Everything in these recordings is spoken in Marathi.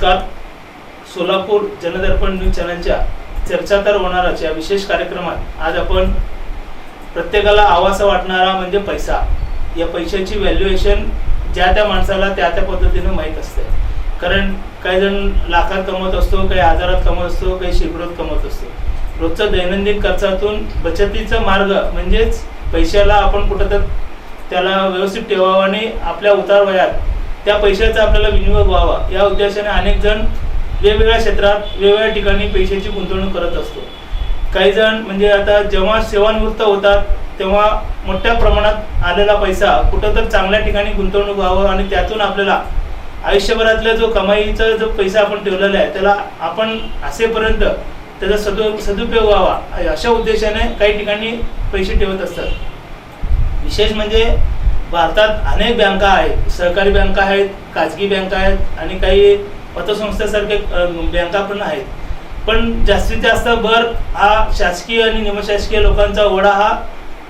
नमस्कार. सोलापूर जनदर्पण न्यूज चॅनलच्या चर्चातर होणाराच्या या विशेष कार्यक्रमात आज आपण प्रत्येकाला आवासा वाटणारा म्हणजे पैसा. या पैशाची व्हॅल्युएशन ज्या त्या माणसाला त्या त्या पद्धतीनं माहीत असते. कारण काही जण लाखात कमवत असतो काही हजारात कमवत असतो काही शेकडोत कमवत असतो. रोजचं दैनंदिन खर्चातून बचतीचा मार्ग म्हणजेच पैशाला आपण कुठं तर त्याला व्यवस्थित ठेवावं आणि आपल्या उतार वयात त्या पैशाचा आपल्याला विनियोग व्हावा. या उद्देशाने अनेक जण वेगवेगळ्या क्षेत्रात वेगवेगळ्या ठिकाणी पैशाची गुंतवणूक करत असतो. काही जण म्हणजे आता जेव्हा सेवानिवृत्त होतात तेव्हा मोठ्या प्रमाणात आलेला पैसा कुठं तर चांगल्या ठिकाणी गुंतवणूक व्हावं आणि त्यातून आपल्याला आयुष्यभरातला जो कमाईचा जो पैसा आपण ठेवलेला आहे त्याला आपण असेपर्यंत त्याचा सदु सदुपयोग व्हावा. अशा उद्देशाने काही ठिकाणी पैसे ठेवत असतात. विशेष म्हणजे भारतात अनेक बँका आहेत सहकारी बँका आहेत खाजगी बँका आहेत आणि काही पतसंस्थेसारखे बँका पण आहेत. पण जास्तीत जास्त भर हा शासकीय आणि निमशासकीय लोकांचा ओढा हा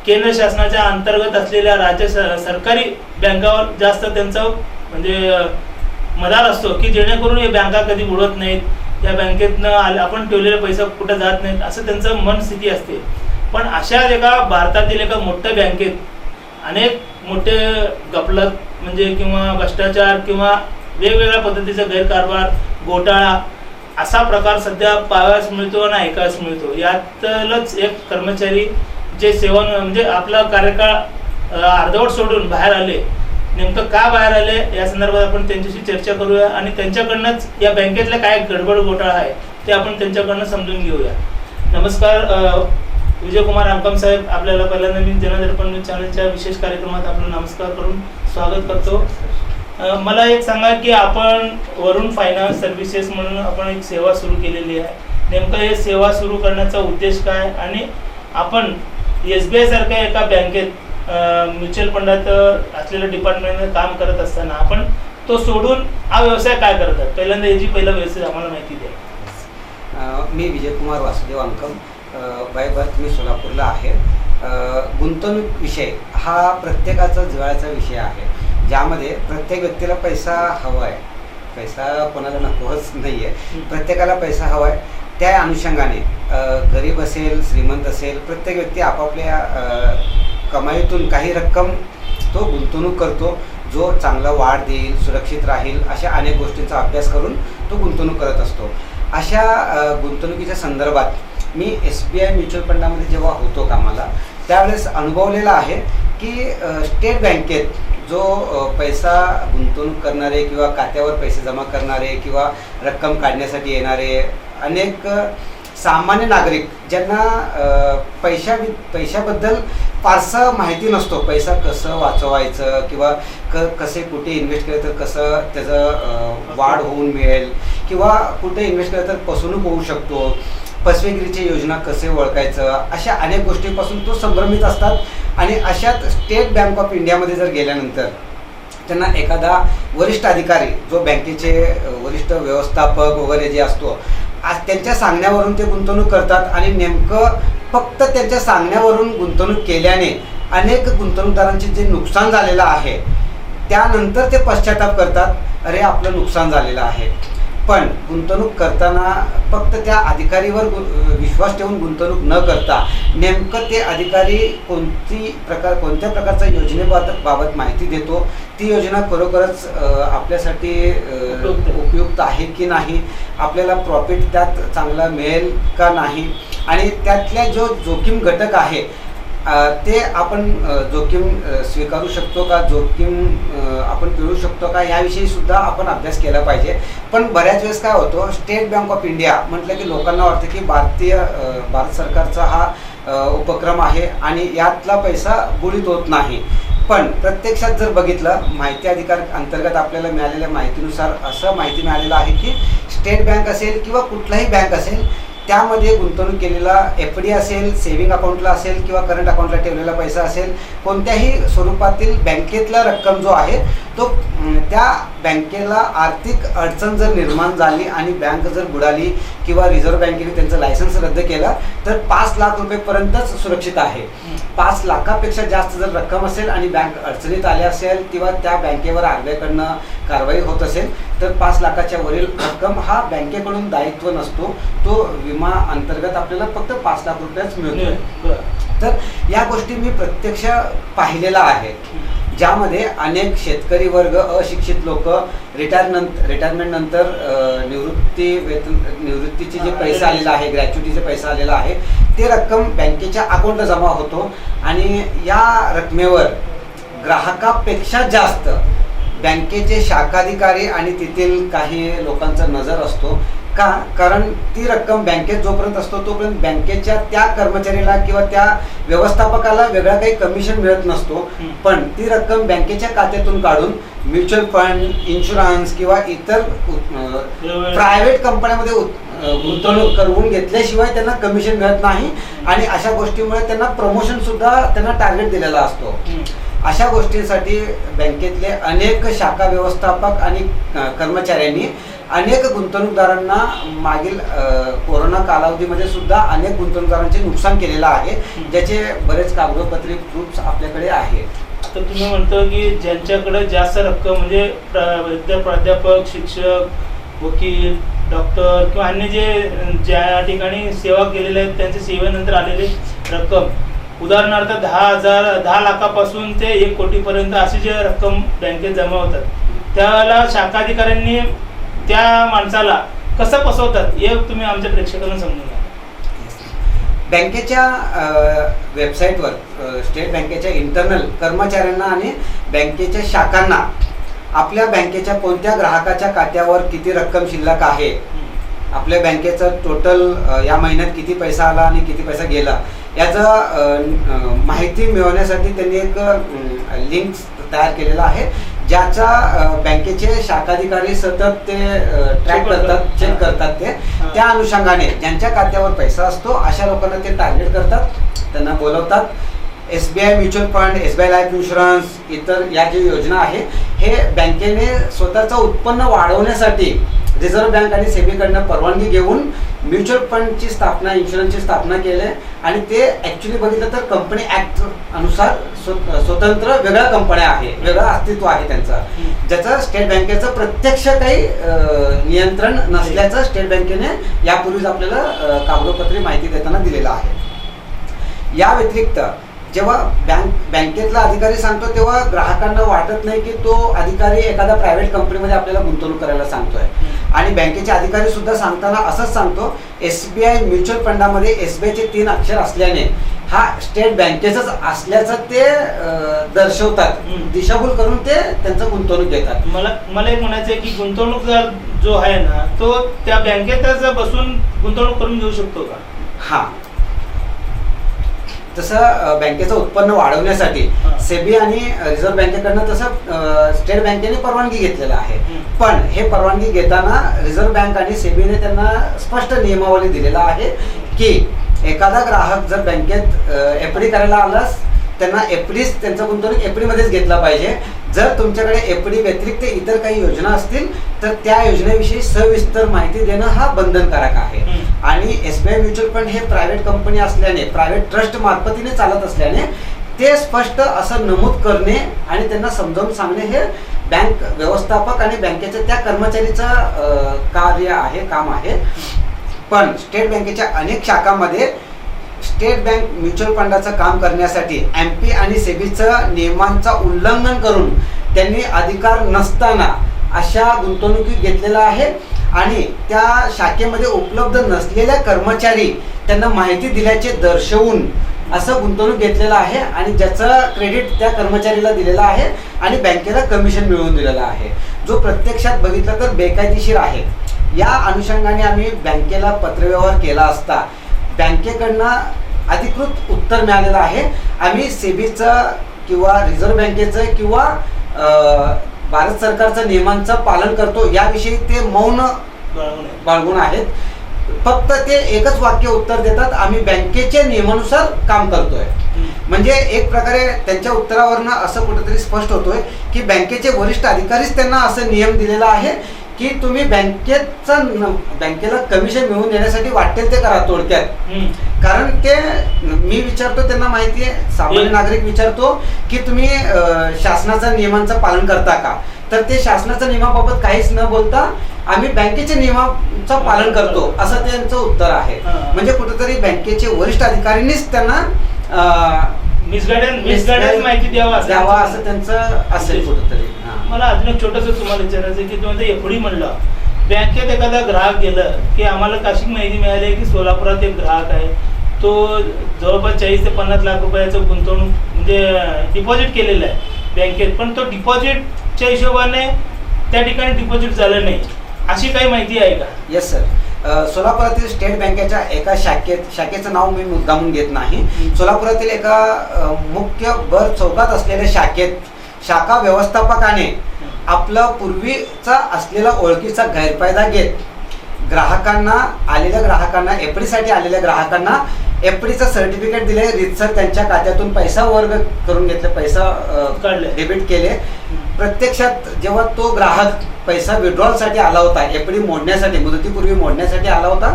केंद्र शासनाच्या अंतर्गत असलेल्या राज्य सरकारी बँकावर जास्त त्यांचं म्हणजे मदार असतो की जेणेकरून हे बँका कधी बुडत नाहीत या बँकेतनं आले आपण ठेवलेले पैसा कुठं जात नाहीत असं त्यांचं मनस्थिती असते. पण अशा एका भारतातील एका मोठ्या बँकेत अनेक मोठे गपलत म्हणजे किंवा भ्रष्टाचार किंवा वेगवेगळ्या पद्धतीचा गैरकारभार घोटाळा असा प्रकार सध्या पाहावयास मिळतो आणि ऐकायला मिळतो. यातलंच एक कर्मचारी जे सेवन म्हणजे आपला कार्यकाळ अर्धवट सोडून बाहेर आले नेमकं का बाहेर आले या संदर्भात आपण त्यांच्याशी चर्चा करूया आणि त्यांच्याकडनंच या बँकेतल्या काय गडबड घोटाळा आहे ते आपण त्यांच्याकडनं समजून घेऊया. नमस्कार विजयकुमार रामकाम साहेब आपल्याला पहिल्यांदा मी जनदर्पण न्यूज चॅनलच्या विशेष कार्यक्रमात आपलं नमस्कार करून स्वागत करतो. मला एक सांगा की आपण वरुण फायनान्स सर्व्हिसेस म्हणून आपण एक सेवा सुरू केलेली आहे. नेमकं हे सेवा सुरू करण्याचा उद्देश काय? आणि आपण एस बी आय सारख्या एका बँकेत म्युच्युअल फंडात असलेल्या डिपार्टमेंट काम करत असताना आपण तो सोडून हा व्यवसाय काय करतात? पहिल्यांदा याची पहिला व्यवसाय आम्हाला माहिती द्या. मी विजयकुमार वासुदेव अंकम. बाय बर्थ मी सोलापूरला आहे. गुंतवणूक विषय हा प्रत्येकाचा जिव्हाळ्याचा विषय आहे. ज्यामध्ये प्रत्येक व्यक्तीला पैसा हवा आहे पैसा कोणाला नकोच नाही आहे प्रत्येकाला पैसा हवा आहे त्या अनुषंगाने गरीब असेल श्रीमंत असेल प्रत्येक व्यक्ती आपापल्या कमाईतून काही रक्कम तो गुंतवणूक करतो. जो चांगला वाढ देईल सुरक्षित राहील अशा अनेक गोष्टींचा अभ्यास करून तो गुंतवणूक करत असतो. अशा गुंतवणुकीच्या संदर्भात मी एस बी आय म्युच्युअल फंडामध्ये जेव्हा होतो कामाला त्यावेळेस अनुभवलेला आहे की स्टेट बँकेत जो पैसा गुंतवणूक करणारे किंवा खात्यावर पैसे जमा करणारे किंवा रक्कम काढण्यासाठी येणारे अनेक सामान्य नागरिक ज्यांना पैशा पैशाबद्दल फारसं माहिती नसतो पैसा कसं वाचवायचं किंवा क कसे कुठे इन्व्हेस्ट केलं तर कसं त्याचं वाढ होऊन मिळेल किंवा कुठे इन्व्हेस्ट केलं तर फसवणूक होऊ शकतो. फसवेगिरीची योजना कसे ओळखायचं? अशा अनेक गोष्टींपासून तो संभ्रमित असतात. आणि अशात स्टेट बँक ऑफ इंडियामध्ये जर गेल्यानंतर त्यांना एखादा वरिष्ठ अधिकारी जो बँकेचे वरिष्ठ व्यवस्थापक वगैरे जे असतो आज त्यांच्या सांगण्यावरून ते गुंतवणूक करतात आणि नेमकं फक्त त्यांच्या सांगण्यावरून गुंतवणूक केल्याने अनेक गुंतवणूकदारांचे जे नुकसान झालेलं आहे त्यानंतर ते पश्चाताप करतात. अरे आपलं नुकसान झालेलं आहे. पण गुंतवणूक करताना फक्त त्या अधिकारीवर गु- विश्वास ठेवून गुंतवणूक न करता नेमकं ते अधिकारी कोणती प्रकार कोणत्या प्रकारच्या योजनेबाबत बाबत माहिती देतो? ती योजना खरोखरच आपल्यासाठी उपयुक्त आहे. की नाही? आपल्याला प्रॉफिट त्यात चांगला मिळेल का नाही? आणि त्यातल्या जो जोखीम घटक आहे ते आपण जोखीम स्वीकारू शकतो का? जोखीम आपण पिळू शकतो का? याविषयी सुद्धा आपण अभ्यास केला पाहिजे. पण बऱ्याच वेळेस काय होतं स्टेट बँक ऑफ इंडिया म्हटलं की लोकांना वाटतं की भारतीय भारत सरकारचा हा उपक्रम आहे आणि यातला पैसा बुडीत होत नाही. पण प्रत्यक्षात जर बघितलं माहिती अधिकार अंतर्गत आपल्याला मिळालेल्या माहितीनुसार असं माहिती मिळालेलं आहे की स्टेट बँक असेल किंवा कुठलाही बँक असेल त्यामध्ये गुंतवणूक केलेला एफ डी असेल सेव्हिंग अकाउंटला असेल किंवा करंट अकाउंटला ठेवलेला पैसा असेल कोणत्याही स्वरूपातील बँकेतला रक्कम जो आहे तो त्या बँकेला आर्थिक अडचण जर निर्माण झाली आणि बँक जर बुडाली किंवा रिझर्व्ह बँकेने त्यांचं लायसन्स रद्द केलं तर पाच लाख रुपयेपर्यंतच सुरक्षित आहे. पाच लाखापेक्षा जास्त जर रक्कम असेल आणि बँक अडचणीत आली असेल किंवा त्या बँकेवर आर बी आयकडनं कारवाई होत असेल तर पाच लाखाच्या वरील रक्कम हा बँकेकडून दायित्व नसतो. तो विमा अंतर्गत आपल्याला फक्त पाच लाख रुपयाच मिळतो. तर या गोष्टी मी प्रत्यक्ष पाहिलेला आहे ज्यामध्ये अनेक शेतकरी वर्ग अशिक्षित लोक रिटायर नंतर रिटायरमेंट नंतर निवृत्ती वेतन निवृत्तीचे जे पैसे आलेला आहे ग्रॅच्युटीचे पैसा आलेला आहे ते रक्कम बँकेच्या अकाउंटला जमा होतो. आणि या रकमेवर ग्राहकापेक्षा जास्त बँकेचे शाखाधिकारी आणि तेथील काही लोकांचा नजर असतो. का कारण ती रक्कम बँकेत जोपर्यंत असतो तोपर्यंत बँकेच्या त्या कर्मचाऱ्याला किंवा त्या व्यवस्थापकाला वेगळा काही कमिशन मिळत नसतो. पण ती रक्कम बँकेच्या खात्यातून काढून म्युच्युअल फंड इन्शुरन्स किंवा इतर प्रायव्हेट कंपन्यामध्ये गुंतवणूक. करून घेतल्याशिवाय त्यांना कमिशन मिळत नाही. आणि अशा गोष्टीमुळे त्यांना प्रमोशन सुद्धा त्यांना टार्गेट दिलेला असतो. अशा गोष्टींसाठी बँकेतले अनेक शाखा व्यवस्थापक आणि कर्मचाऱ्यांनी अनेक गुंतवणूकदारांना मागील कोरोना कालावधीमध्ये सुद्धा अनेक गुंतवणूकदारांचे नुकसान केलेलं आहे ज्याचे बरेच कागदोपत्री प्रूफ्स आपल्याकडे आहेत. तर तुम्ही म्हणतो की ज्यांच्याकडे जास्त रक्कम म्हणजे प्रा- प्राध्यापक शिक्षक वकील डॉक्टर किंवा अन्य जे ज्या ठिकाणी सेवा केलेल्या आहेत त्यांच्या सेवेनंतर आलेली रक्कम उदाहरणार्थ दहा हजार दहा लाखापासून ते एक कोटीपर्यंत अशी जे रक्कम बँकेत जमा होतात त्यावेळेला शाखाधिकाऱ्यांनी त्या माणसाला कसं फसवतात हे तुम्ही आमच्या प्रेक्षकांना समजून घ्या बँकेच्या वेबसाईटवर स्टेट बँकेच्या इंटरनल कर्मचाऱ्यांना आणि बँकेच्या शाखांना आपल्या बँकेच्या कोणत्या ग्राहकाच्या खात्यावर किती रक्कम शिल्लक आहे. आपल्या बँकेचं टोटल या महिन्यात किती पैसा आला आणि किती पैसा गेला याचं माहिती मिळवण्यासाठी त्यांनी एक लिंक तयार केलेला आहे ज्याचा बँकेचे शाखाधिकारी सतत ते ट्रॅक करतात. चेक करतात ते. त्या अनुषंगाने ज्यांच्या खात्यावर पैसा असतो अशा लोकांना ते टार्गेट करतात त्यांना बोलवतात S B I mutual fund S B I life insurance इतर या जी योजना आहे हे बँकेने स्वतःचं उत्पन्न वाढवण्यासाठी रिझर्व्ह बँक आणि सेबीकडनं परवानगी घेऊन म्युच्युअल फंडची स्थापना इन्शुरन्सची स्थापना केली आणि ते ॲक्च्युली बघितलं तर कंपनी ॲक्ट अनुसार स्वतंत्र वेगळ्या कंपन्या आहे वेगळं अस्तित्व आहे त्यांचं. ज्याचं स्टेट बँकेचं प्रत्यक्ष काही नियंत्रण नसल्याचं स्टेट बँकेने यापूर्वीच आपल्याला कागदोपत्री माहिती देताना दिलेलं आहे. या व्यतिरिक्त जेव्हा बँक बँकेतला अधिकारी सांगतो तेव्हा ग्राहकांना वाटत नाही की तो अधिकारी एखाद्या प्रायव्हेट कंपनीमध्ये आपल्याला गुंतवणूक करायला सांगतोय. आणि बँकेचे अधिकारी सुद्धा सांगताना असंच सांगतो एस बी आय म्युच्युअल फंडामध्ये एस बी आयचे तीन अक्षर असल्याने हा स्टेट बँकेचंच असल्याचं ते दर्शवतात. दिशाभूल करून ते त्यांचं गुंतवणूक घेतात मला मला एक म्हणायचं आहे की गुंतवणूकदार जो आहे ना तो त्या बँकेतच बसून गुंतवणूक करून घेऊ शकतो का? हा. तसं बँकेचं उत्पन्न वाढवण्यासाठी. सेबी आणि रिझर्व्ह बँकेकडनं तसं स्टेट बँकेने परवानगी घेतलेलं आहे. पण हे परवानगी घेताना रिझर्व्ह बँक आणि सेबीने त्यांना स्पष्ट नियमावली दिलेला आहे की एखादा ग्राहक जर बँकेत एफ डी करायला आलास त्यांना एफ डीच त्यांचा गुंतवणूक एफ मध्येच घेतला पाहिजे जर तुमच्याकडे एफ डी व्यतिरिक्त इतर काही योजना असतील तर त्या योजनेविषयी सविस्तर माहिती देणं हा बंधनकारक आहे. आणि S B I mutual fund हे प्रायव्हेट कंपनी असल्याने प्रायव्हेट ट्रस्ट मार्फतीने चालत असल्याने ते स्पष्ट असं नमूद करणे आणि त्यांना समजावून सांगणे हे बँक व्यवस्थापक आणि बँकेच्या त्या कर्मचारीचं कार्य आहे काम आहे. पण स्टेट बँकेच्या अनेक शाखांमध्ये स्टेट बँक म्युच्युअल फंडाचं काम करण्यासाठी एम पी आणि सेबीचं नियमांचं उल्लंघन करून त्यांनी अधिकार नसताना अशा गुंतवणुकी घेतलेल्या आहे. आणि त्या शाखेमध्ये उपलब्ध नसलेल्या कर्मचारी त्यांना माहिती दिल्याचे दर्शवून असं गुंतवणूक घेतलेलं आहे आणि ज्याचं क्रेडिट त्या कर्मचारीला दिलेलं आहे आणि बँकेला कमिशन मिळवून दिलेलं आहे. जो प्रत्यक्षात बघितलं तर बेकायदेशीर आहे. या अनुषंगाने आम्ही बँकेला पत्रव्यवहार केला असता बँकेकडनं अधिकृत उत्तर मिळालेलं आहे. आम्ही सेबीचं किंवा रिझर्व्ह बँकेचं किंवा भारत सरकारचं नियमांचं पालन करतो याविषयी ते मौन बाळगून आहे. बाळगून आहेत फक्त ते एकच वाक्य उत्तर देतात आम्ही बँकेच्या नियमानुसार काम करतोय. म्हणजे एक प्रकारे त्यांच्या उत्तरावरनं असं कुठेतरी स्पष्ट होतोय की बँकेचे वरिष्ठ अधिकारीच त्यांना असं नियम दिलेला आहे की तुम्ही बँकेचा बँकेला कमिशन मिळवून देण्यासाठी वाटेल ते करा थोडक्यात हम्म. कारण ते मी विचारतो त्यांना माहिती आहे सामान्य नागरिक विचारतो की तुम्ही शासनाच्या नियमांचं पालन करता का तर ते शासनाच्या नियमाबाबत काहीच न बोलता आम्ही बँकेच्या नियमाचं पालन करतो असं त्यांचं उत्तर आहे. म्हणजे कुठेतरी बँकेचे वरिष्ठ अधिकाऱ्यांनीच त्यांना मिसगायडन्स माहिती द्यावा द्यावा असं त्यांचं असेल कुठेतरी. मला अजून एक छोटस तुम्हाला विचारायचं आहे की तुम्ही एफडी म्हणलं. बँकेत एखादा ग्राहक गेलं की आम्हाला कशी माहिती मिळाली आहे की सोलापुरात एक ग्राहक आहे. तो जवळपास चाळीस ते पन्नास लाख रुपयाचं गुंतवणूक म्हणजे डिपॉझिट केलेलं आहे बँकेत. पण तो डिपॉझिटच्या हिशोबाने त्या ठिकाणी डिपॉझिट झालं नाही. अशी काही माहिती आहे का? येस सर सोलापुरातील स्टेट बँकेच्या एका शाखेत शाखेचं नाव मी मुद्दामून घेत नाही. सोलापुरातील एका मुख्य भर चौकात असलेल्या शाखेत शाखा व्यवस्थापकाने आपला पूर्वीचा असलेला ओळखीचा गैरफायदा घेत ग्राहकांना आलेल्या ग्राहकांना एफडीसाठी आलेल्या ग्राहकांना एफडीचं सर्टिफिकेट दिले रितसर त्यांच्या खात्यातून पैसा वर्ग करून घेतले पैसा काढले. डेबिट केले प्रत्यक्षात जेव्हा तो ग्राहक पैसा विड्रॉलसाठी आला होता एफडी मोडण्यासाठी मुदतीपूर्वी मोडण्यासाठी आला होता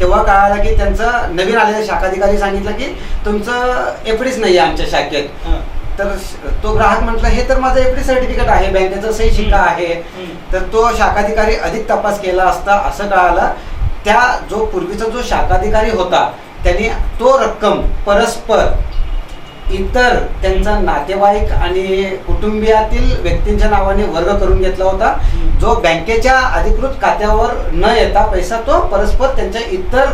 तेव्हा कळालं की त्यांचं नवीन आलेल्या शाखाधिकारी सांगितलं की तुमचं एफडीच नाही आहे आमच्या शाखेत. तर तो ग्राहक म्हटलं हे तर माझं एफडी सर्टिफिकेट आहे बँकेचं सही शिक्का आहे. तर तो शाखाधिकारी अधिक तपास केला असता असं कळालं त्या जो पूर्वीचा जो शाखाधिकारी होता त्यांनी तो रक्कम परस्पर इतर त्यांचा नातेवाईक आणि कुटुंबियातील व्यक्तींच्या नावाने वर्ग करून घेतला होता. जो बँकेच्या अधिकृत खात्यावर न येता पैसा तो परस्पर त्यांच्या इतर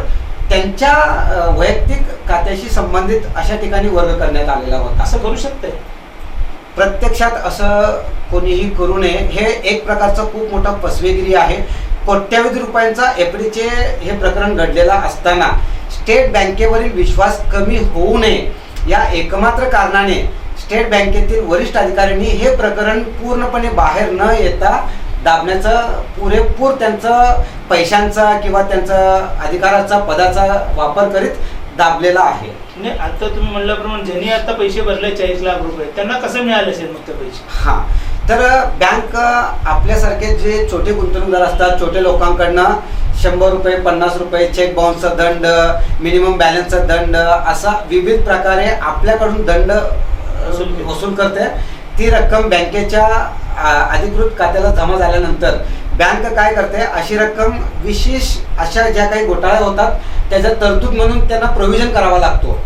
त्यांच्या वैयक्तिक खात्याशी संबंधित अशा ठिकाणी वर्ग करण्यात आलेला होता. असं करू शकते. प्रत्यक्षात असं कोणीही करू नये. हे एक प्रकारचं खूप मोठा फसवेगिरी आहे. कोट्यावधी रुपयांचा एफडीचे हे प्रकरण घडलेलं असताना स्टेट बँकेवरील विश्वास कमी होऊ नये या एकमात्र कारणाने स्टेट बँकेतील वरिष्ठ अधिकाऱ्यांनी हे प्रकरण पूर्णपणे बाहेर न येता दाबण्याचं पुरेपूर त्यांचं पैशांचा किंवा त्यांचं अधिकाराचा पदाचा वापर करीत दाबलेला आहे. म्हणजे आता तुम्ही म्हणल्याप्रमाणे ज्यांनी आता पैसे भरले चाळीस लाख रुपये त्यांना कसं मिळाले असेल मग ते पैसे? हा. तर बँक आपल्यासारखे जे छोटे गुंतवणूकदार असतात छोटे लोकांकडनं शंभर रुपये पन्नास रुपये चेक बाउन्सचा दंड मिनिमम बॅलन्सचा दंड असा विविध प्रकारे आपल्याकडून दंड वसूल करते. ती रक्कम बँकेच्या अधिकृत खात्याला जमा झाल्यानंतर बँक काय करते? अशी रक्कम विशेष अशा ज्या काही घोटाळ्या होतात त्याचा तरतूद म्हणून त्यांना प्रोव्हिजन करावा लागतो.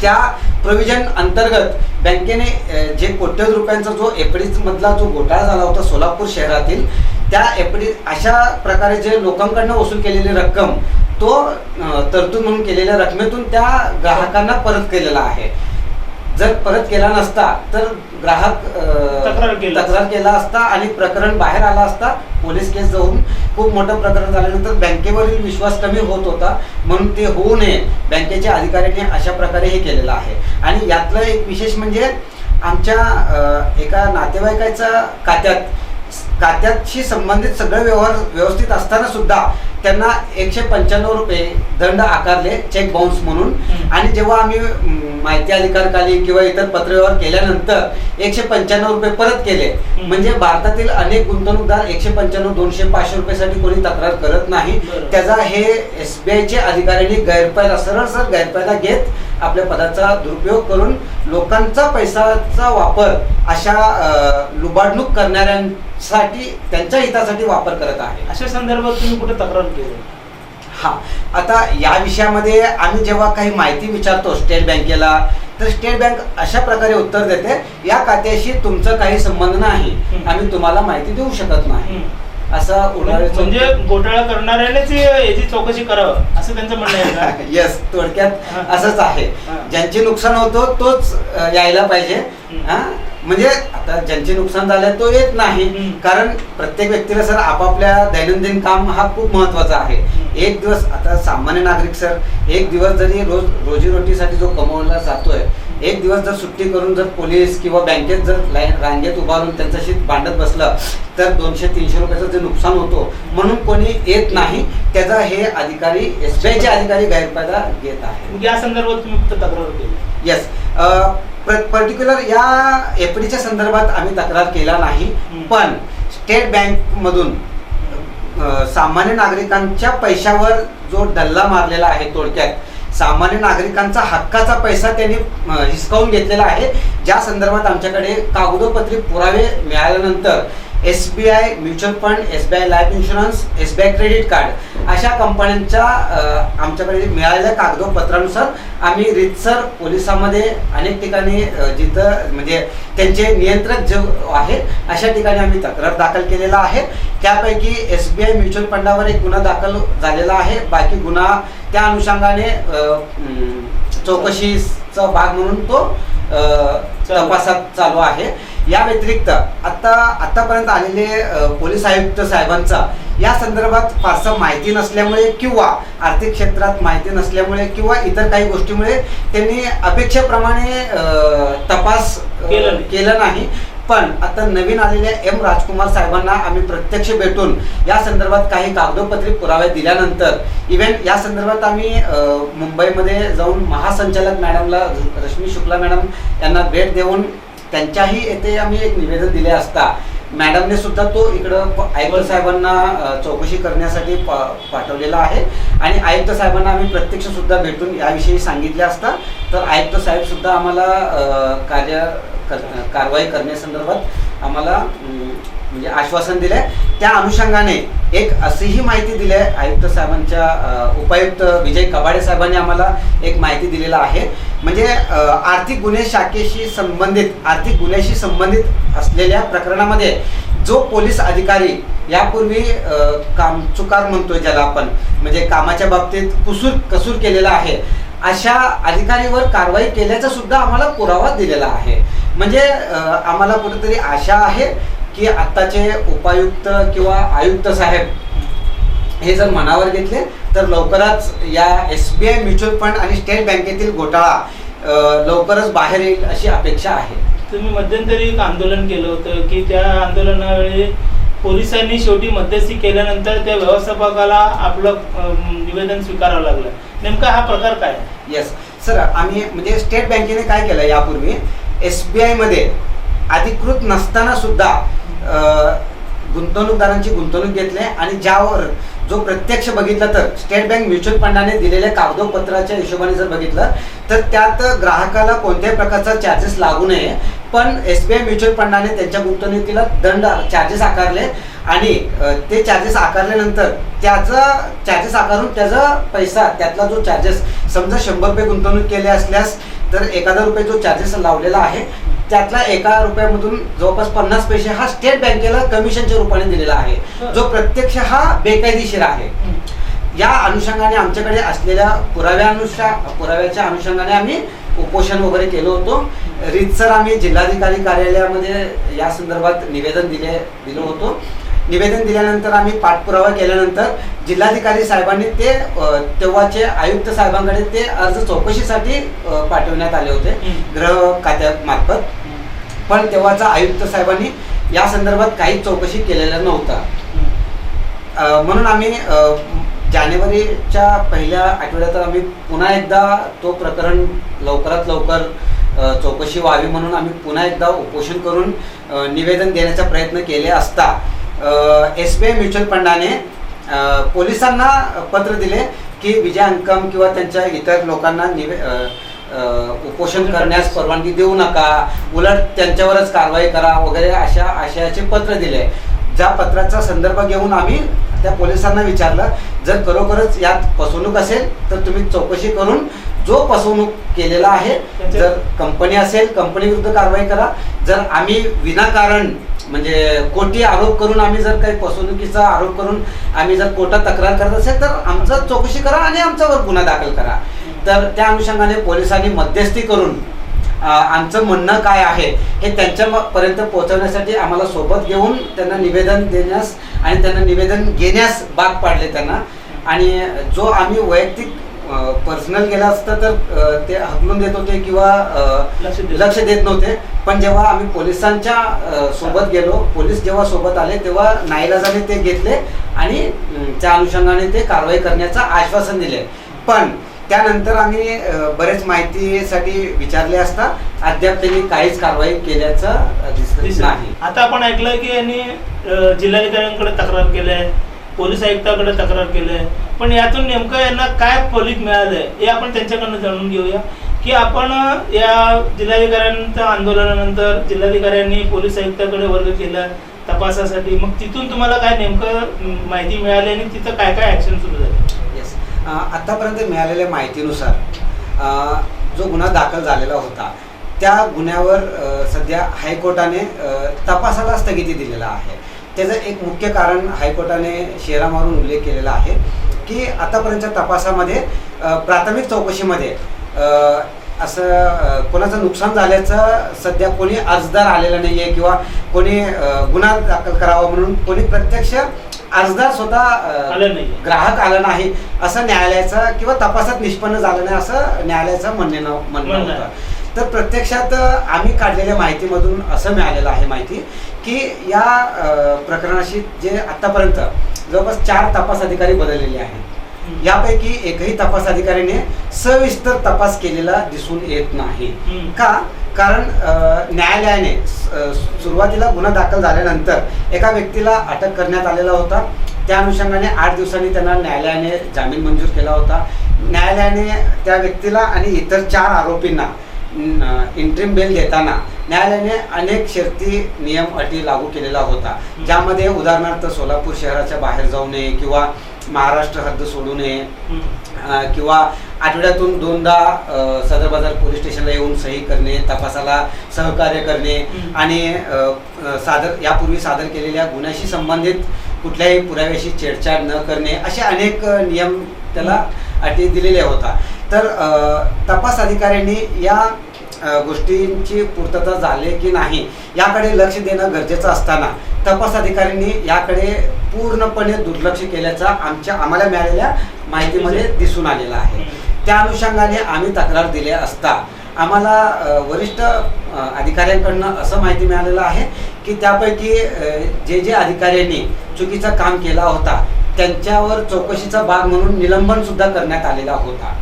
त्या प्रोव्हिजन अंतर्गत बँकेने जे कोट्यवधी रुपयांचा जो एफडी मधला जो घोटाळा झाला होता सोलापूर शहरातील त्या एफडी अशा प्रकारे जे लोकांकडनं वसूल केलेली रक्कम तो तरतूद म्हणून केलेल्या रकमेतून त्या ग्राहकांना परत केलेला आहे. जर परत केला नसता तर ग्राहक तक्रार केली. असता. आणि प्रकरण बाहेर आला असता पोलीस केस जाऊन खूप मोठं प्रकरण झाल्यानंतर बँकेवरील विश्वास कमी होत होता. म्हणून ते होऊ नये. बँकेच्या अधिकाऱ्यांनी अशा प्रकारे हे केलेलं आहे. आणि यातलं एक विशेष म्हणजे आमच्या एका नातेवाईकाच्या खात्यात खात्याशी संबंधित सगळे व्यवहार व्यवस्थित असताना सुद्धा त्यांना एकशे पंच्याण्णव रुपये दंड आकारले चेक बाउन्स म्हणून. आणि जेव्हा आम्ही माहिती अधिकारकाली किंवा इतर पत्रव्यवहार केल्यानंतर एकशे पंच्याण्णव रुपये परत केले. म्हणजे भारतातील अनेक गुंतवणूकदार एकशे पंच्याण्णव दोनशे पाचशे रुपयासाठी कोणी तक्रार करत नाही. त्याचा हे एसबीआयचे अधिकाऱ्यांनी गैरफायदा सरळ सरळ गैरफायदा घेत आपल्या पदाचा दुरुपयोग करून लोकांचा पैसाचा वापर अशा लुबाडणूक करणाऱ्यांसाठी त्यांच्या हितासाठी वापर करत आहे. अशा संदर्भात तुम्ही कुठे तक्रार केली? हा. आता या विषयामध्ये आम्ही जेव्हा काही माहिती विचारतो स्टेट बँकेला तर स्टेट बँक अशा प्रकारे उत्तर देते या खात्याशी तुमचा काही संबंध नाही. आम्ही तुम्हाला माहिती देऊ शकत नाही. असं म्हणजे घोटाळा करणाऱ्यानेच याची चौकशी करावं असं त्यांचं म्हणणं आहे येस थोडक्यात. असंच आहे. ज्यांचे नुकसान होतो तोच यायला पाहिजे. हा? म्हणजे आता ज्यांचे नुकसान झालंय तो येत नाही. कारण प्रत्येक व्यक्तीला सर आपापल्या दैनंदिन काम हा खूप महत्त्वाचा आहे. एक दिवस आता सामान्य नागरिक सर एक दिवस जरी रोज रोजीरोटीसाठी जो कमवला जातोय एक दिवस जर सुट्टी करून जर पोलीस किंवा बँकेत जर लाईन रांगेत उभारून त्यांच्याशी भांडत बसलं तर दोनशे तीनशे रुपयाचं जे नुकसान होतो म्हणून कोणी येत नाही त्याचा हे अधिकारी एसबीआयचे अधिकारी गैरफायदा घेत आहे. या संदर्भात तुम्ही तक्रार केली. येस पर्टिक्युलर या एफडीच्या संदर्भात आम्ही तक्रार केला नाही. पण स्टेट बँकमधून सामान्य नागरिकांच्या पैशावर जो डल्ला मारलेला आहे थोडक्यात सामान्य नागरिकांचा हक्काचा पैसा त्यांनी हिसकावून घेतलेला आहे. ज्या संदर्भात आमच्याकडे कागदोपत्री पुरावे मिळाल्यानंतर S B I mutual fund S B I life insurance S B I credit card अशा कंपन्यांच्या आमच्याकडे मिळालेल्या कागदोपत्रानुसार आम्ही रितसर पोलिसामध्ये अनेक ठिकाणी जिथं म्हणजे त्यांचे नियंत्रक जे आहेत अशा ठिकाणी आम्ही तक्रार दाखल केलेला आहे. त्यापैकी एस बी आय म्युच्युअल फंडावर एक गुन्हा दाखल झालेला आहे. बाकी गुन्हा त्या अनुषंगाने चौकशीचा भाग म्हणून तो. तपासात चालू आहे. या व्यतिरिक्त आता आतापर्यंत आलेले पोलीस आयुक्त साहेबांचा या संदर्भात फारसं माहिती नसल्यामुळे किंवा आर्थिक क्षेत्रात माहिती नसल्यामुळे किंवा इतर काही गोष्टीमुळे त्यांनी अपेक्षेप्रमाणे तपास केलं नाही. केलं नाही पण आता नवीन आलेल्या एम राजकुमार साहेबांना आम्ही प्रत्यक्ष भेटून या संदर्भात काही कागदोपत्री पुरावे दिल्यानंतर इव्हन या संदर्भात आम्ही मुंबईमध्ये जाऊन महासंचालक मॅडमला रश्मी शुक्ला मॅडम यांना भेट देऊन त्यांच्याही येथे आम्ही एक निवेदन दिले असता. मॅडमने सुद्धा तो इकडं आयुक्त साहेबांना चौकशी करण्यासाठी पा- पाठवलेला आहे. आणि आयुक्त साहेबांना आम्ही प्रत्यक्ष सुद्धा भेटून याविषयी सांगितले असता. तर आयुक्त साहेब सुद्धा आम्हाला कार्य कर- कारवाई करण्यासंदर्भात आम्हाला म्हणजे आश्वासन दिलंय त्या अनुषंगाने एक अशीही माहिती दिली आहे. आयुक्त साहेबांच्या उपायुक्त विजय कबाडे साहेबांनी आम्हाला एक माहिती दिलेला आहे. म्हणजे आर्थिक गुन्हे शाखेशी संबंधित आर्थिक गुन्ह्याशी संबंधित असलेल्या प्रकरणामध्ये जो पोलीस अधिकारी यापूर्वी कामचुकार म्हणतोय ज्याला आपण म्हणजे कामाच्या बाबतीत कुसूर कसूर केलेला आहे अशा अधिकारीवर कारवाई केल्याचा सुद्धा आम्हाला पुरावा दिलेला आहे. म्हणजे आम्हाला कुठेतरी आशा आहे की आत्ताचे उपायुक्त किंवा आयुक्त साहेब हे जर मनावर घेतले तर लवकरच या S B I mutual fund आणि स्टेट बँकेतील घोटाळा लवकरच बाहेर येईल अशी अपेक्षा आहे. तुम्ही मध्यंतरी एक आंदोलन केलं होतं की त्या आंदोलनावेळी पोलिसांनी शेवटी मध्यस्थी केल्यानंतर त्या व्यवस्थापकाला आपलं निवेदन स्वीकारावं लागलं. नेमका हा प्रकार काय? येस सर आम्ही म्हणजे स्टेट बँकेने काय केलं यापूर्वी? एस बी आयमध्ये अधिकृत नसताना सुद्धा गुंतवणूकदारांची गुंतवणूक घेतली आणि ज्यावर जो प्रत्यक्ष बघितलं तर स्टेट बँक म्युच्युअल फंडाने दिलेल्या कागदोपत्राच्या हिशोबाने जर बघितलं तर त्यात ग्राहकाला कोणत्याही प्रकारचा चार्जेस लागू नये. पण एस बी आय म्युच्युअल फंडाने त्यांच्या गुंतवणुकीला दंड चार्जेस आकारले आणि ते चार्जेस आकारल्यानंतर त्याचा चार्जेस आकारून त्याचा पैसा त्यातला जो चार्जेस समजा शंभर रुपये गुंतवणूक केले असल्यास तर एखादा रुपये जो चार्जेस लावलेला आहे. त्यातला एका रुपयामधून जवळपास पन्नास पैसे हा स्टेट बँकेला कमिशनच्या रूपाने दिलेला आहे. जो प्रत्यक्ष हा बेकायदेशीर आहे. या अनुषंगाने आमच्याकडे असलेल्या पुराव्यानुषा पुराव्याच्या अनुषंगाने आम्ही उपोषण वगैरे केलं होतो. रीतसर आम्ही जिल्हाधिकारी कार्यालयामध्ये या संदर्भात निवेदन दिले दिलं होतं. निवेदन दिल्यानंतर आम्ही पाठपुरावा केल्यानंतर जिल्हाधिकारी साहेबांनी ते तेव्हाचे आयुक्त साहेबांकडे ते अर्ज चौकशीसाठी पाठवण्यात आले होते. गृह खात्यामार्फत पण तेव्हाचा आयुक्त साहेबांनी या संदर्भात काहीच चौकशी केलेला नव्हता म्हणून आम्ही जानेवारीच्या पहिल्या आठवड्यात आम्ही पुन्हा एकदा तो प्रकरण लवकरात लवकर चौकशी व्हावी म्हणून आम्ही पुन्हा एकदा उपोषण करून निवेदन देण्याचा प्रयत्न केले असता एस बी आय म्युच्युअल फंडाने पोलिसांना पत्र दिले की विजय अंकम किंवा त्यांच्या इतर लोकांना निवे उपोषण करण्यास परवानगी देऊ नका उलट त्यांच्यावरच कारवाई करा वगैरे अशा आशयाचे पत्र दिले. ज्या पत्राचा संदर्भ घेऊन आम्ही त्या पोलिसांना विचारलं जर खरोखरच यात फसवणूक असेल तर तुम्ही चौकशी करून जो फसवणूक केलेला आहे जर कंपनी असेल कंपनी विरुद्ध कारवाई करा. जर आम्ही विनाकारण म्हणजे कोटी आरोप करून आम्ही जर काही फसवणुकीचा आरोप करून आम्ही जर कोर्टात तक्रार करत असेल तर आमचं चौकशी करा आणि आमच्यावर गुन्हा दाखल करा. तर त्या अनुषंगाने पोलिसांनी मध्यस्थी करून आमचं म्हणणं काय आहे हे त्यांच्या पोहोचवण्यासाठी आम्हाला सोबत घेऊन त्यांना निवेदन देण्यास आणि त्यांना निवेदन घेण्यास भाग पाडले त्यांना. आणि जो आम्ही वैयक्तिक पर्सनल गेला असतं तर ते हकलून देत होते किंवा लक्ष देत लक्ष देत नव्हते. पण जेव्हा आम्ही पोलिसांच्या सोबत गेलो पोलीस जेव्हा सोबत आले तेव्हा नाईलाजाने ते घेतले आणि त्या अनुषंगाने ते कारवाई करण्याचं आश्वासन दिले. पण त्यानंतर आम्ही बरेच माहितीसाठी विचारले असता अद्याप त्यांनी काहीच कारवाई केल्याचं दिसत नाही. आता आपण ऐकलं की यांनी जिल्हाधिकाऱ्यांकडे तक्रार केलंय पोलीस आयुक्ताकडे तक्रार केलंय. पण यातून नेमकं यांना काय फलित मिळालंय हे आपण त्यांच्याकडनं जाणून घेऊया. की आपण या जिल्हाधिकाऱ्यांच्या आंदोलनानंतर जिल्हाधिकाऱ्यांनी पोलीस आयुक्ताकडे वर्ग केला तपासासाठी. मग तिथून तुम्हाला काय नेमकं माहिती मिळाली आणि तिथं काय काय ऍक्शन सुरू झाले? येस आत्तापर्यंत मिळालेल्या माहितीनुसार जो गुन्हा दाखल झालेला होता त्या गुन्ह्यावर सध्या हायकोर्टाने तपासाला स्थगिती दिलेला आहे. त्याचं एक मुख्य कारण हायकोर्टाने शेरा मारून उल्लेख केलेला आहे. की आतापर्यंतच्या तपासामध्ये प्राथमिक चौकशीमध्ये असं कोणाचं नुकसान झाल्याचं सध्या कोणी अर्जदार आलेला नाही आहे किंवा कोणी गुन्हा दाखल करावा म्हणून कोणी प्रत्यक्ष अर्जदार स्वतः ग्राहक आला नाही असं न्यायालयाचं किंवा तपासात निष्पन्न झालं नाही असं न्यायालयाचं म्हणणं म्हणणं होतं. तर प्रत्यक्षात आम्ही काढलेल्या माहितीमधून असं मिळालेलं आहे माहिती की या प्रकरणाशी जे आतापर्यंत जवळपास चार तपास अधिकारी बदललेले आहेत. यापैकी एकही तपास अधिकाऱ्याने सविस्तर तपास केलेला दिसून येत नाही. का? कारण न्यायालयाने सुरुवातीला गुन्हा दाखल झाल्यानंतर एका व्यक्तीला अटक करण्यात आलेला होता. त्या अनुषंगाने आठ दिवसांनी त्यांना न्यायालयाने जामीन मंजूर केला होता. न्यायालयाने त्या व्यक्तीला आणि इतर चार आरोपींना इंट्रीम बेल घेताना न्यायालयाने अनेक शर्ती नियम अटी लागू केलेला होता. ज्यामध्ये उदाहरणार्थ सोलापूर शहराच्या बाहेर जाऊ नये किंवा महाराष्ट्र हद्द सोडू नये किंवा आठवड्यातून दोनदा सदर बाजार पोलीस स्टेशनला येऊन सही करणे तपासाला सहकार्य करणे आणि सादर यापूर्वी सादर केलेल्या गुन्ह्याशी संबंधित कुठल्याही पुराव्याशी छेडछाड न करणे असे अनेक नियम त्याला अटी दिलेल्या होता. तर तपास अधिकाऱ्यांनी या गोष्टींची पूर्तता झाली की नाही याकडे लक्ष देणं गरजेचं असताना तपास अधिकाऱ्यांनी याकडे पूर्णपणे दुर्लक्ष केल्याचा आमच्या आम्हाला मिळालेल्या माहितीमध्ये दिसून आलेला आहे. त्या अनुषंगाने आम्ही तक्रार दिली असता आम्हाला वरिष्ठ अधिकाऱ्यांकडनं असं माहिती मिळालेलं आहे की त्यापैकी जे जे अधिकाऱ्यांनी चुकीचं काम केला होता त्यांच्यावर चौकशीचा भाग म्हणून निलंबन सुद्धा करण्यात आलेला होता.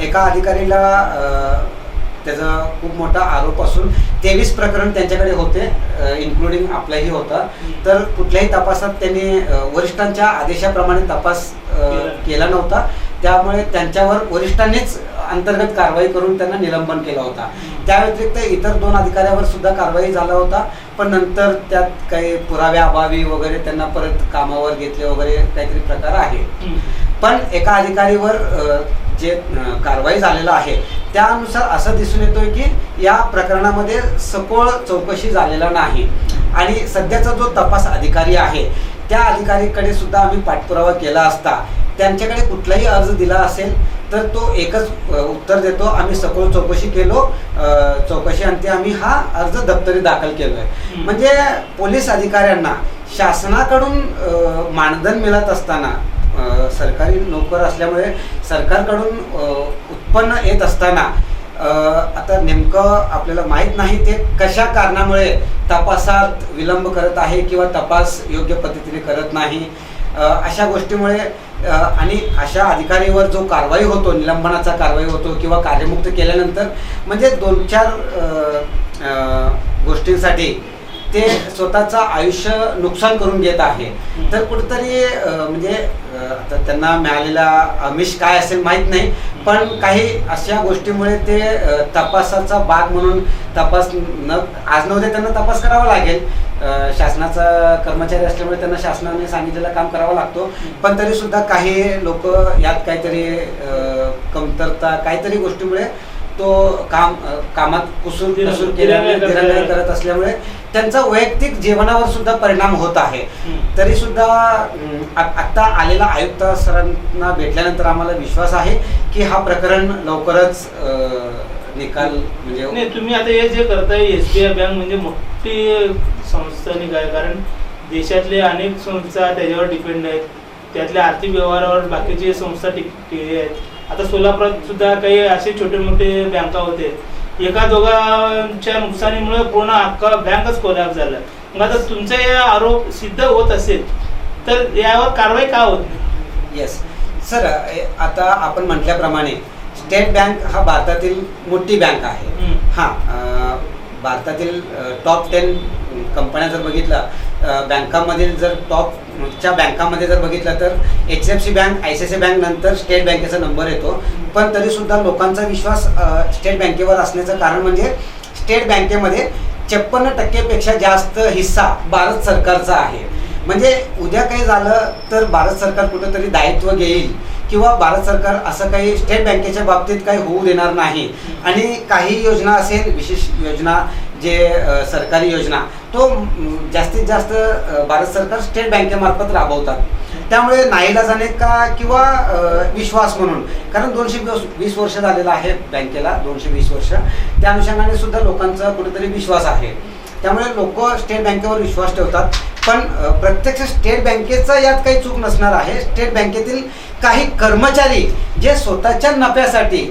एका अधिकारीला त्याचा खूप मोठा आरोप असून तेवीस प्रकरण त्यांच्याकडे होते इन्क्लुडिंग आपलंही होतं. तर कुठल्याही तपासात त्यांनी वरिष्ठांच्या आदेशाप्रमाणे तपास. केला नव्हता. त्यामुळे त्यांच्यावर वरिष्ठांनीच अंतर्गत कारवाई करून त्यांना निलंबन केला होता. त्या व्यतिरिक्त इतर दोन अधिकाऱ्यावर सुद्धा कारवाई झाला होता. पण नंतर त्यात काही पुराव्याअभावी वगैरे त्यांना परत कामावर घेतले वगैरे काहीतरी प्रकार आहे. पण एका अधिकारीवर जे कारवाई झालेलं आहे त्यानुसार असं दिसून येतोय की या प्रकरणामध्ये सखोल चौकशी झालेला नाही आणि सध्याचा जो तपास अधिकारी आहे त्या अधिकारीकडे सुद्धा आम्ही पाठपुरावा केला असता त्यांच्याकडे कुठलाही अर्ज दिला असेल तर तो एकच उत्तर देतो. आम्ही सखोल चौकशी केलो. चौकशी अंती आम्ही हा अर्ज दप्तरी दाखल केलोय. हम्म. म्हणजे पोलीस अधिकाऱ्यांना शासनाकडून मानधन मिळत असताना सरकारी नोकर असल्यामुळे सरकारकडून उत्पन्न येत असताना आता नेमकं आपल्याला माहीत नाही ते कशा कारणामुळे तपासात विलंब करत आहे किंवा तपास योग्य पद्धतीने करत नाही अशा गोष्टीमुळे आणि अशा अधिकारीवर जो कारवाई होतो निलंबनाचा कारवाई होतो किंवा कार्यमुक्त केल्यानंतर म्हणजे दोन चार गोष्टींसाठी ते स्वतःचं आयुष्य नुकसान करून घेत आहे. तर कुठेतरी म्हणजे आता त्यांना मिळालेला आमिष काय असेल माहीत नाही पण काही अशा गोष्टीमुळे ते तपासाचा भाग म्हणून तपास न आज नव्हते त्यांना तपास करावा लागेल. शासनाचा कर्मचारी असल्यामुळे त्यांना शासनाने सांगितलेलं काम करावं लागतो. पण तरी सुद्धा काही लोक यात काहीतरी कमतरता काहीतरी गोष्टीमुळे तो काम कामात कुसूर कसूर केल्यामुळे करत असल्यामुळे त्यांचा वैयक्तिक जीवनावर सुद्धा परिणाम होत आहे. तरी सुद्धा अं, आ- आता आलेला आयुक्त सरांना भेटल्यानंतर आम्हाला विश्वास आहे की हा प्रकरण लवकरच निकाल म्हणजे नाही तुम्ही आता हे जे करताय एस बी आय बँक म्हणजे मोठी संस्था नाही काय? कारण देशातले अनेक संस्था त्याच्यावर डिपेंड आहेत. त्यातल्या आर्थिक व्यवहारावर बाकीचे संस्था आहेत. आता सोलापुरात सुद्धा काही असे छोटे मोठे बँका होते. एका दोघांच्या नुकसानीमुळे पूर्ण अख्खा बँकच कोलॅप झाला. मग आता तुमचे हे आरोप सिद्ध होत असेल तर यावर कारवाई का होत नाही? येस सर आता आपण म्हटल्याप्रमाणे स्टेट बँक हा भारतातील मोठी बँक आहे. हां भारतातील टॉप टेन कंपन्या जर बघितलं बँकामधील जर टॉपच्या बँकामध्ये जर बघितलं तर H F C bank I C I C bank नंतर स्टेट बँकेचा नंबर येतो. पण तरी सुद्धा लोकांचा विश्वास स्टेट बँकेवर असण्याचं कारण म्हणजे स्टेट बँकेमध्ये छप्पन्न टक्केपेक्षा जास्त हिस्सा भारत सरकारचा आहे. म्हणजे उद्या काही झालं तर भारत सरकार कुठंतरी दायित्व घेईल. किंवा भारत सरकार असं काही स्टेट बँकेच्या बाबतीत काही होऊ देणार नाही. आणि काही योजना असेल विशेष योजना जे सरकारी योजना तो जास्तीत जास्त भारत सरकार स्टेट बँकेमार्फत राबवतात. त्यामुळे नाईलाजाने का किंवा विश्वास म्हणून? कारण दोनशे वीस वीस वर्ष झालेलं आहे बँकेला दोनशे वीस वर्ष. त्या अनुषंगाने सुद्धा लोकांचा कुठेतरी विश्वास आहे. त्यामुळे लोक स्टेट बँकेवर विश्वास ठेवतात. पण प्रत्यक्ष स्टेट बँकेचा यात काही चूक नसणार आहे. स्टेट बँकेतील काही कर्मचारी जे स्वतःच्या नफ्यासाठी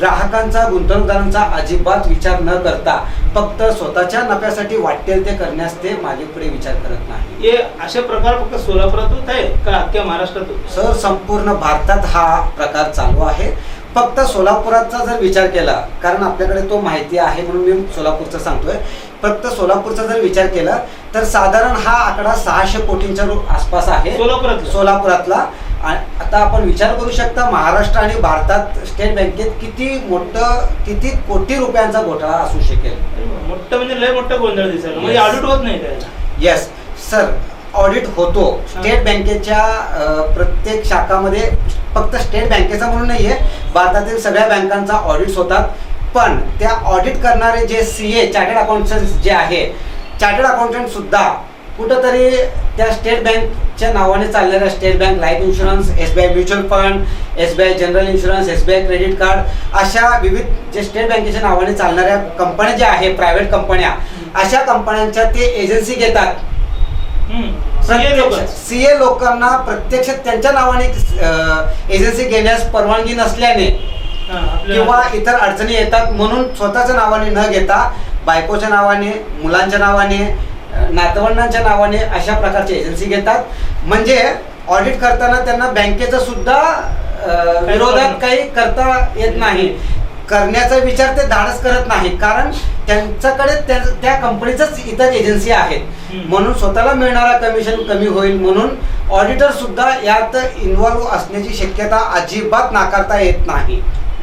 ग्राहकांचा गुंतवणूकदारांचा अजिबात विचार न करता फक्त स्वतःच्या नफ्यासाठी वाटेल ते करण्यास ते मागे पुढे विचार करत नाही. हे असे प्रकार फक्त सोलापुरात होत आहे का अख्ख्या महाराष्ट्रात होत आहे? सर संपूर्ण भारतात हा प्रकार चालू आहे. फक्त सोलापुराचा जर विचार केला कारण आपल्याकडे तो माहिती आहे म्हणून मी सोलापूरचं सांगतोय. फक्त सोलापूरचा जर विचार केला तर साधारण हा आकडा सहाशे कोटींच्या आसपास आहे. सोलापुरातला? सोलापुरातला. आता आपण विचार करू शकता महाराष्ट्र आणि भारतात स्टेट बँकेत किती मोठं किती कोटी रुपयांचा घोटाळा असू शकेल? मोठं म्हणजे लय मोठं गोंधळ दिसायला. म्हणजे. ऑडिट होत नाही येस सर ऑडिट होतो. स्टेट बँकेच्या प्रत्येक शाखामध्ये फक्त स्टेट बँकेचा म्हणून नाहीये भारतातील सगळ्या बँकांचा ऑडिट्स होतात. पण त्या ऑडिट करणारे जे सी ए चार्टर्ड अकाउंटंट जे आहे चार्टर्ड अकाउंटंट सुद्धा कुठंतरी त्या स्टेट बँकच्या नावाने चालणाऱ्या state bank life insurance S B I mutual fund S B I general insurance S B I credit card अशा विविध जे स्टेट बँकेच्या नावाने चालणाऱ्या कंपन्या ज्या आहे प्रायव्हेट कंपन्या अशा कंपन्यांच्या ते एजन्सी घेतात. लोकं. सीए लोकांना प्रत्यक्ष त्यांच्या नावाने एजन्सी घेण्यास परवानगी नसल्याने किंवा इतर अडचणी येतात म्हणून स्वतःच्या नावाने न घेता बायकोच्या नावाने मुलांच्या नावाने नातवंडांच्या नावाने अशा प्रकारची एजन्सी घेतात. म्हणजे ऑडिट करताना त्यांना बँकेचं सुद्धा विरोधात काही करता येत नाही. करण्याचा विचार ते धाडस करत नाही कारण त्यांच्याकडे त्या- कंपनीचंच इतर एजन्सी आहेत. म्हणून स्वतःला मिळणारा कमिशन कमी होईल म्हणून ऑडिटर सुद्धा यात इन्व्हॉल्व्ह असण्याची शक्यता अजिबात नाकारता येत नाही.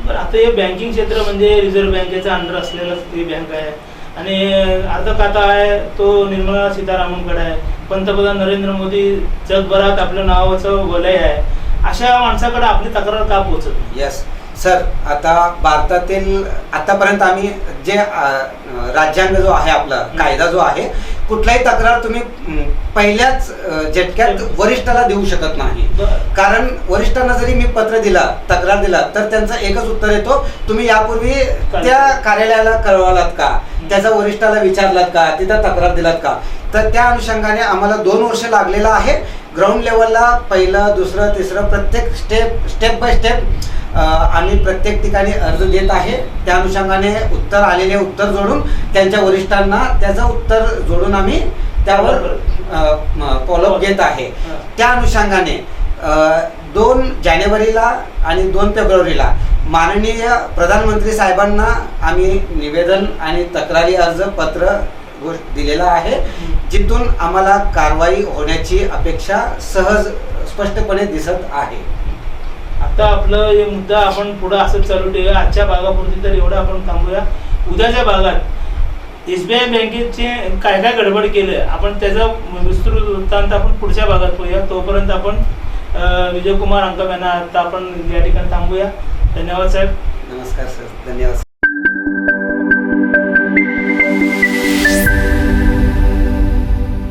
बरं आता हे बँकिंग क्षेत्र म्हणजे रिझर्व्ह बँकेचा अंडर असलेलं ती बँक आहे. आणि अर्ध खाता आहे तो निर्मला सीतारामनकडे आहे. पंतप्रधान नरेंद्र मोदी जगभरात आपल्या नावाचं वलय आहे. अशा माणसाकडे आपली तक्रार का पोहोचत नाही? येस सर आता भारतातील आतापर्यंत आम्ही जे राज्यांग जो आहे आपला कायदा जो आहे कुठलाही तक्रार तुम्ही पहिल्याच झटक्यात वरिष्ठाला देऊ शकत नाही. कारण वरिष्ठांना जरी मी पत्र दिला तक्रार दिला तर त्यांचं एकच उत्तर येतो तुम्ही यापूर्वी त्या कार्यालयाला कळवलात का? त्याचा वरिष्ठाला विचारलात का? तिथं तक्रार दिलात का? तर त्या अनुषंगाने आम्हाला दोन वर्ष लागलेलं आहे. ग्राउंड लेवलला पहिलं दुसरं तिसरं प्रत्येक स्टेप स्टेप बाय स्टेप आम्ही प्रत्येक ठिकाणी अर्ज देत आहे. त्या अनुषंगाने उत्तर आलेले उत्तर जोडून त्यांच्या वरिष्ठांना त्याचं उत्तर जोडून आम्ही त्यावर फॉलोअप घेत आहे. त्या अनुषंगाने दोन जानेवारीला आणि दोन फेब्रुवारीला माननीय प्रधानमंत्री साहेबांना आम्ही निवेदन आणि तक्रारी अर्ज पत्र गोष्ट दिलेला आहे. जिथून आम्हाला कारवाई होण्याची अपेक्षा सहज स्पष्टपणे दिसत आहे. आता आपलं हे मुद्दा आपण पुढं असंच चालू ठेवूया. आजच्या भागापुरती तर एवढं आपण थांबूया. उद्याच्या भागात एस बी आय बँकेचे काय काय गडबड केलं आपण त्याचा विस्तृत वृत्तांत आपण पुढच्या भागात पाहूया. तोपर्यंत आपण विजयकुमार अंकम यांना आता आपण या ठिकाणी थांबूया. धन्यवाद साहेब. नमस्कार सर. धन्यवाद.